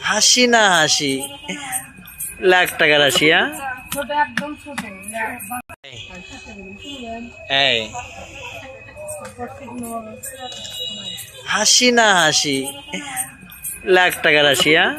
হাসি না হাসি? লাখ টাকার হাসি হ্যাঁ? হাসি না হাসি? লাখ টাকার হাসি হ্যাঁ?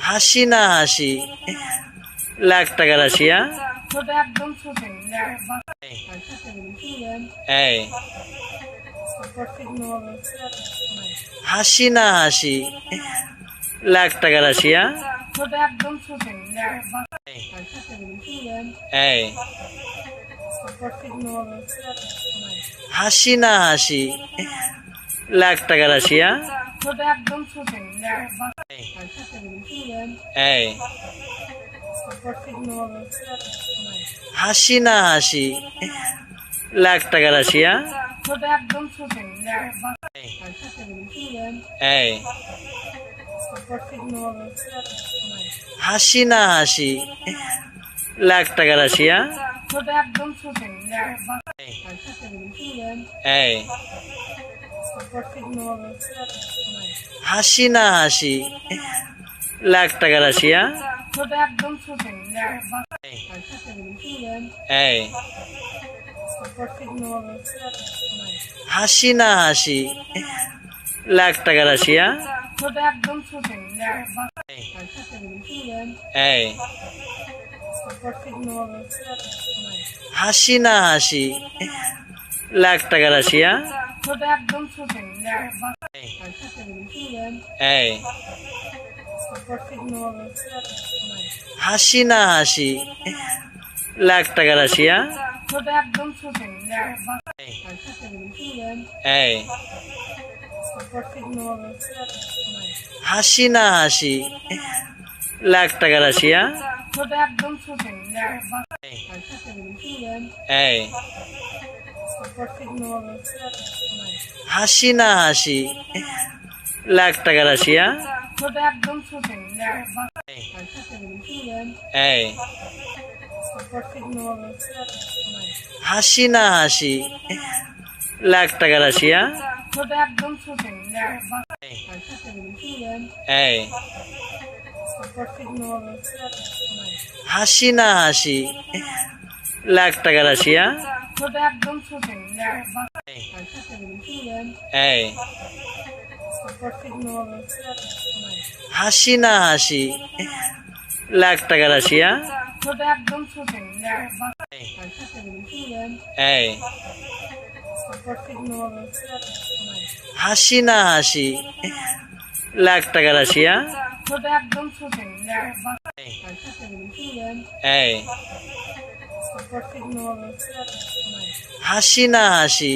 হাসি না হাসি? লাখ টাকার হাসি হ্যাঁ ছোট একদম ছোট এই। হাসি না হাসি? লাখ টাকা হাসি হ্যাঁ? ছোট একদম ছোট এই। হাসি না হাসি? লাখ টাকার হাসি হ্যাঁ? হাসি না হাসি? লাখ টাকার হাসি হ্যাঁ? হাসি না হাসি? লাখ টাকার হাসি হ্যাঁ? ছোট একদম ছোট। এই। হাসি না হাসি? লাখ টাকার হাসি হ্যাঁ? ছোট একদম ছোট। এই। হাসি না হাসি? লাখ টাকার হাসি হ্যাঁ? ছোট একদম ছোট। এই। হাসি না হাসি? লাখ টাকার হাসি হ্যাঁ? হাসি না হাসি? লাখ টাকার হাসি হ্যাঁ? হাসি না হাসি? লাখ টাকার হাসি হ্যাঁ? এই। হাসি না হাসি? লাখ টাকার হাসি হ্যাঁ? এই। হাসি না হাসি? লাখ টাকার হাসি হ্যাঁ? ছোট একদম ছোট এই। হাসি না হাসি? লাখ টাকার হাসি হ্যাঁ? হাসি না হাসি? লাখ টাকার হাসি হ্যাঁ? হাসি না হাসি?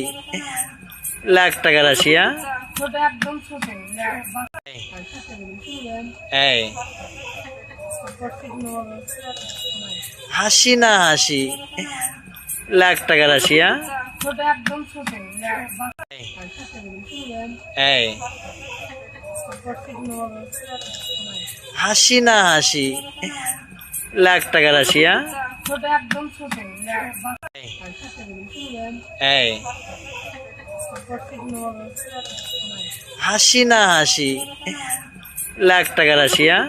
লাখ টাকার হাসি হ্যাঁ? ছোট একদম ছোট। এই। হাসি না হাসি? লাখ টাকার হাসি হ্যাঁ? ছোট একদম ছোট। এই। হাসি না হাসি? লাখ টাকার হাসি হ্যাঁ? ছোট একদম ছোট। এই। হাসি না হাসি? লাখ টাকার হাসি হ্যাঁ?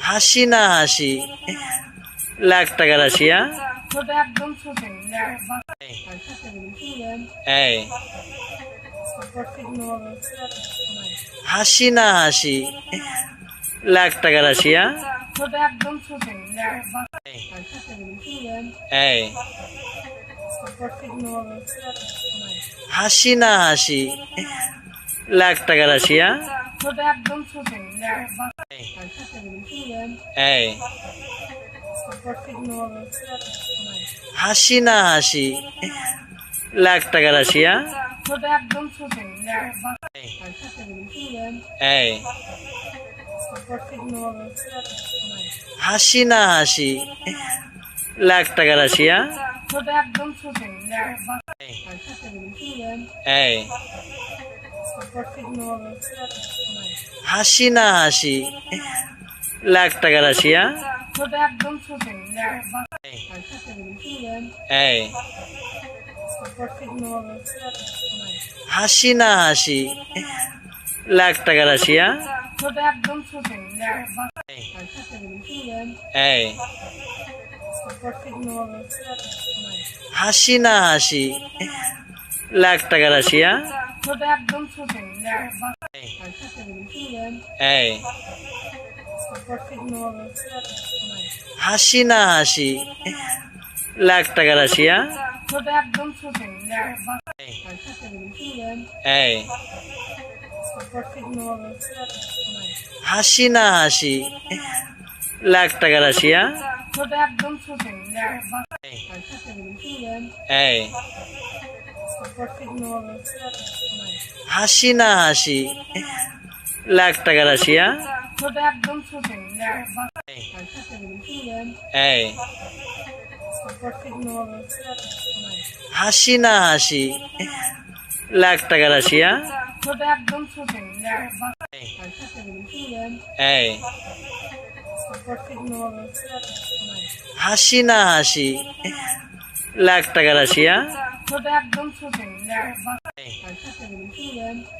হাসি না হাসি? লাখ টাকার হাসি হ্যাঁ? হাসি না হাসি? লাখ টাকার হাসি হ্যাঁ? ছোট একদম ছোট। এই। হাসি না হাসি? লাখ টাকার হাসি হ্যাঁ? ছোট একদম ছোট। এই। হাসি না হাসি? লাখ টাকার হাসি হ্যাঁ? ছোট একদম ছোট। এই। হাসি না হাসি? লাখ টাকার হাসি হ্যাঁ? হাসি না হাসি? লাখ টাকার হাসি হ্যাঁ? হাসি না হাসি? লাখ টাকা রাশি হ্যাঁ? এই। হাসি না হাসি? লাখ টাকা রাশি হ্যাঁ? এই। হাসি না হাসি? লাখ টাকা রাশি হ্যাঁ? ছোট একদম ছোট এই। হাসি না হাসি? লাখ টাকা রাশি হ্যাঁ? হাসি না হাসি? লাখ টাকা রাশি হ্যাঁ? হাসি না হাসি? লাখ টাকা রাশি হ্যাঁ? ছোট একদম ছোট। এই। হাসি না হাসি? লাখ টাকা রাশি হ্যাঁ? ছোট একদম ছোট।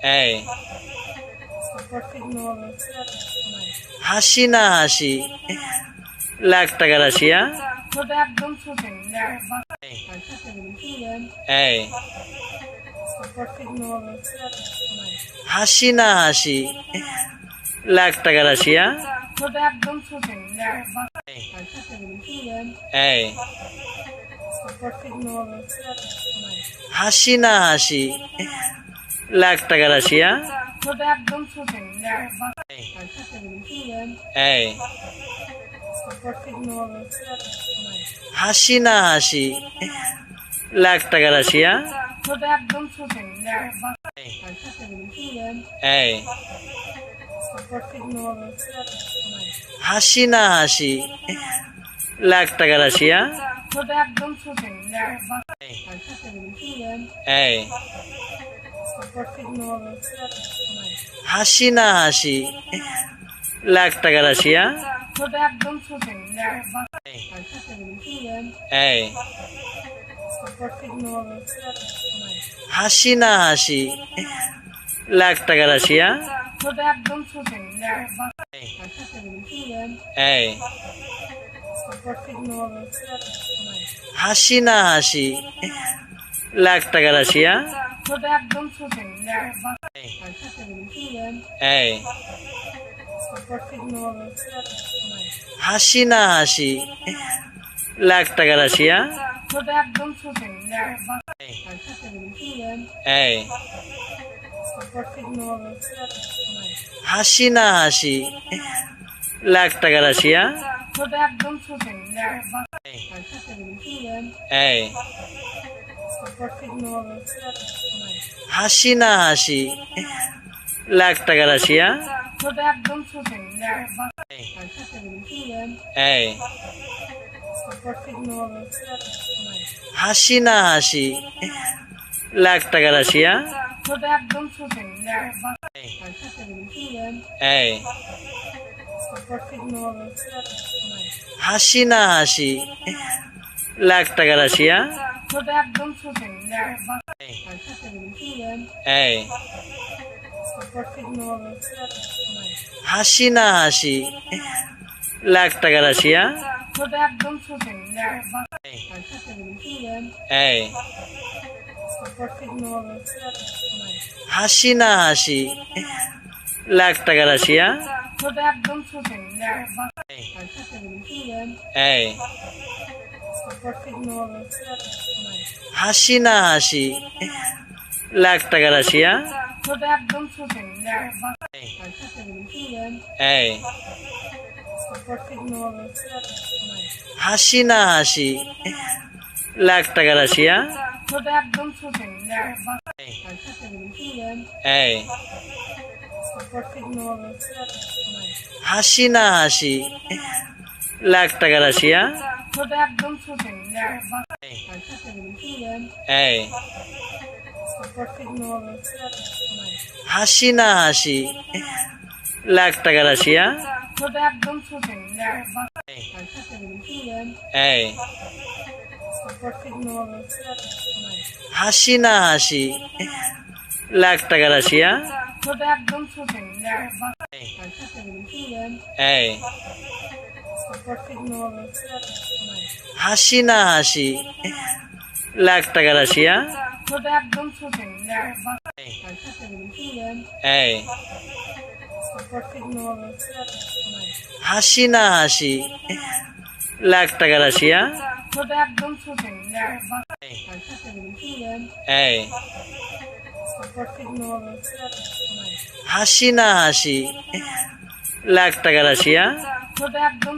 এই। হাসি না হাসি? লাখ টাকা রাশি হ্যাঁ? ছোট একদম ছোট। এই। হাসি না হাসি? লাখ টাকা রাশি হ্যাঁ? হাসি না হাসি? লাখ টাকা রাশি হ্যাঁ? হাসি না হাসি? লাখ টাকা রাশি হ্যাঁ? ছোট একদম ছোট। এই। হাসি না হাসি? লাখ টাকা রাশি হ্যাঁ? ছোট একদম ছোট। এই। হাসি না হাসি? লাখ টাকা রাশি হ্যাঁ? ছোট একদম ছোট। এই। হাসি না হাসি? লাখ টাকা রাশি হ্যাঁ? হাসি না হাসি? লাখ টাকা রাশি হ্যাঁ? হাসি না হাসি? লাখ টাকা রাশি হ্যাঁ? ছোট একদম ছোট। এই। হাসি না হাসি? লাখ টাকা রাশি হ্যাঁ? ছোট একদম ছোট। এই। হাসি না হাসি? লাখ টাকা রাশি হ্যাঁ? ছোট একদম ছোট। এই। হাসি না হাসি? লাখ টাকা রাশি হ্যাঁ? হাসি না হাসি? লাখ টাকা রাশি হ্যাঁ? হাসি না হাসি? লাখ টাকা রাশি হ্যাঁ? ছোট একদম ছোট। এই। হাসি না হাসি? লাখ টাকা রাশি হ্যাঁ? ছোট একদম ছোট। এই। হাসি না হাসি? লাখ টাকা রাশি হ্যাঁ? ছোট একদম ছোট। এই। হাসি না হাসি? লাখ টাকা রাশি হ্যাঁ? হাসি না হাসি? লাখ টাকা রাশি হ্যাঁ? হাসি না হাসি? লাখ টাকা রাশি হ্যাঁ? ছোট একদম ছোট। এই। হাসি না হাসি? লাখ টাকা রাশিয়া ছোট একদম ছোট। এই। হাসি না হাসি? লাখ টাকা রাশিয়া ছোট একদম ছোট এই হাসি হাসি রাশিয়া ছোট একদম ছোট। এই। হাসি না হাসি? লাখ টাকা রাশিয়া ছোট একদম হাসি না হাসি? লাখ টাকা রাশিয়া ছোট একদম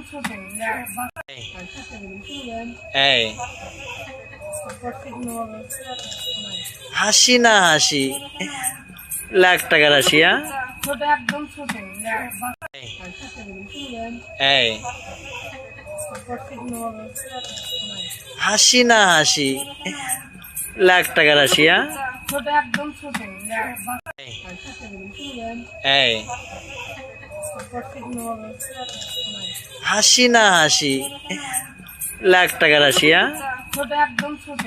হাসি না হাসি? লাখ টাকা রাশিয়া একদম এই। হাসি না হাসি? লাখ টাকা রাশিয়া একদম এই। হাসি না হাসি? লাখ টাকা রাশিয়া ছোট একদম ছোট